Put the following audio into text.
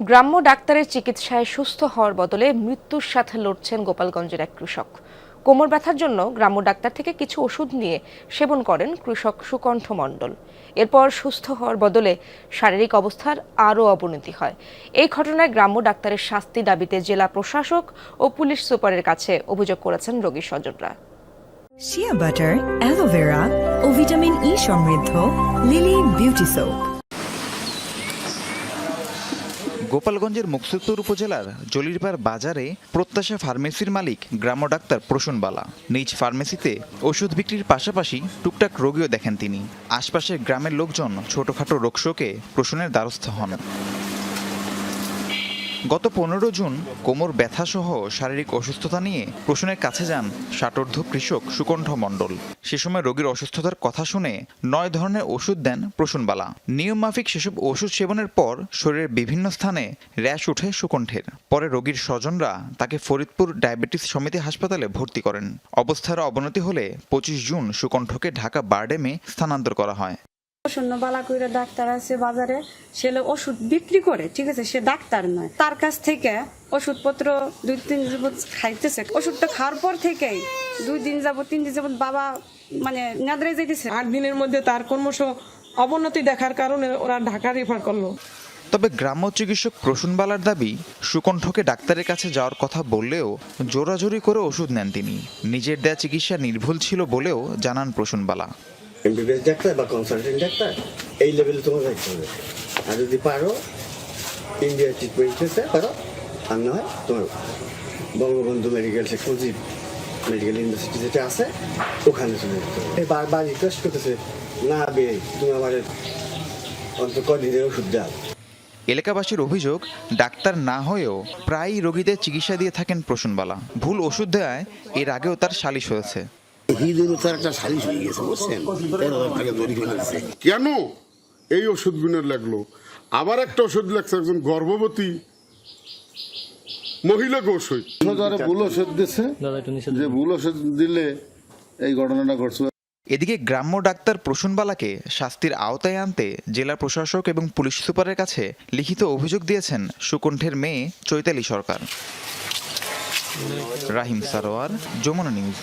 গ্রাম্য ডাক্তারের চিকিৎসায় সুস্থ হওয়ার বদলে মৃত্যুর সাথে লড়ছেন গোপালগঞ্জের এক কৃষক। কোমর ব্যথার জন্য গ্রাম্য ডাক্তার থেকে কিছু ওষুধ নিয়ে সেবন করেন কৃষক সুকণ্ঠ মণ্ডল। এরপর সুস্থ হওয়ার বদলে শারীরিক অবস্থার আরও অবনতি হয়। এই ঘটনায় গ্রাম্য ডাক্তারের শাস্তি দাবিতে জেলা প্রশাসক ও পুলিশ সুপারের কাছে অভিযোগ করেছেন রোগীর স্বজনরা। Shea butter aloe vera vitamin E সমৃদ্ধ লিলি বিউটি সোপ। গোপালগঞ্জের মুকসুদপুর উপজেলার জলিরপাড় বাজারে প্রত্যাশা ফার্মেসির মালিক গ্রাম্য ডাক্তার প্রসূন বালা। নিজ ফার্মেসিতে ওষুধ বিক্রির পাশাপাশি টুকটাক রোগীও দেখেন তিনি। আশপাশের গ্রামের লোকজন ছোটখাটো রোগশোকে প্রসূনের দ্বারস্থ হন। গত পনেরো জুন কোমর ব্যথাসহ শারীরিক অসুস্থতা নিয়ে প্রসূনের কাছে যান ষাটোর্ধ কৃষক সুকণ্ঠ মণ্ডল। সে সময় রোগীর অসুস্থতার কথা শুনে নয় ধরনের ওষুধ দেন প্রসূনবালা। নিয়ম মাফিক সেসব ওষুধ সেবনের পর শরীরের বিভিন্ন স্থানে র্যাশ উঠে সুকণ্ঠের। পরে রোগীর স্বজনরা তাকে ফরিদপুর ডায়াবেটিস সমিতি হাসপাতালে ভর্তি করেন। অবস্থার অবনতি হলে পঁচিশ জুন সুকণ্ঠকে ঢাকা বারডেমে স্থানান্তর করা হয়। শূন্য বালা কইরা ডাক্তার আছে বাজারে সে ওষুধ বিক্রি করে ঠিক আছে? সে ডাক্তার নয়। তার কাছ থেকে ওষুধপত্র দুই তিন যাবত খাইতেছে। ওষুধটা খাওয়ার পর থেকেই দুই দিন যাব তিন দিন যাবত বাবা মানে নেদরে যাইতেছে। আট দিনের মধ্যে তার কর্মশ অবনতি দেখার কারণে ওরা ঢাকা রেফার করল। তবে গ্রাম্য চিকিৎসক প্রসূনবালার দাবি সুকণ্ঠকে ডাক্তারের কাছে যাওয়ার কথা বললেও জোরাজোরি করে ওষুধ নেন তিনি। নিজের দেয়া চিকিৎসা নির্ভুল ছিল বলেও জানান প্রসূনবালা এমবিবিএস ডাক্তার বা কনসালটেন্ট ডাক্তার এই লেভেলে তোমার যাইতে হবে। আর যদি পারো ইন্ডিয়ার ট্রিটমেন্ট নিতে পারো, আর না হয় তোমার Bangabandhu medical Mujib medical university যেটা আছে, ওখানে চলে যেতে হবে। বারবার রিকোয়েস্ট করতেছে, না বে, তুমি আমার অন্তত কদিনের ওষুধ দাও। এলাকাবাসীর অভিযোগ, ডাক্তার না হয়েও প্রায়ই রোগীদের চিকিৎসা দিয়ে থাকেন প্রসূনবালা। ভুল ওষুধ দেওয়ায় এর আগেও তার সালিশ হয়েছে। হৃদয় তার একটা সালিশ হয়ে গেছে বুঝছেন? তেরো হাজার টাকা কেন? এই ওষুধগুলো লাগল। আবার একটা ওষুধ লাগছে একজন গর্ভবতী মহিলাকে ওষুধ যারা ভুল ওষুধ দিচ্ছে যে ভুল ওষুধ দিলে এই ঘটনাটা ঘটছে। এদিকে গ্রাম্য ডাক্তার প্রসূনবালাকে শাস্তির আওতায় আনতে জেলা প্রশাসক এবং পুলিশ সুপারের কাছে লিখিত অভিযোগ দিয়েছেন সুকণ্ঠের মেয়ে চৈতালি সরকার। রাহিম সারোয়ার যমুনা নিউজ।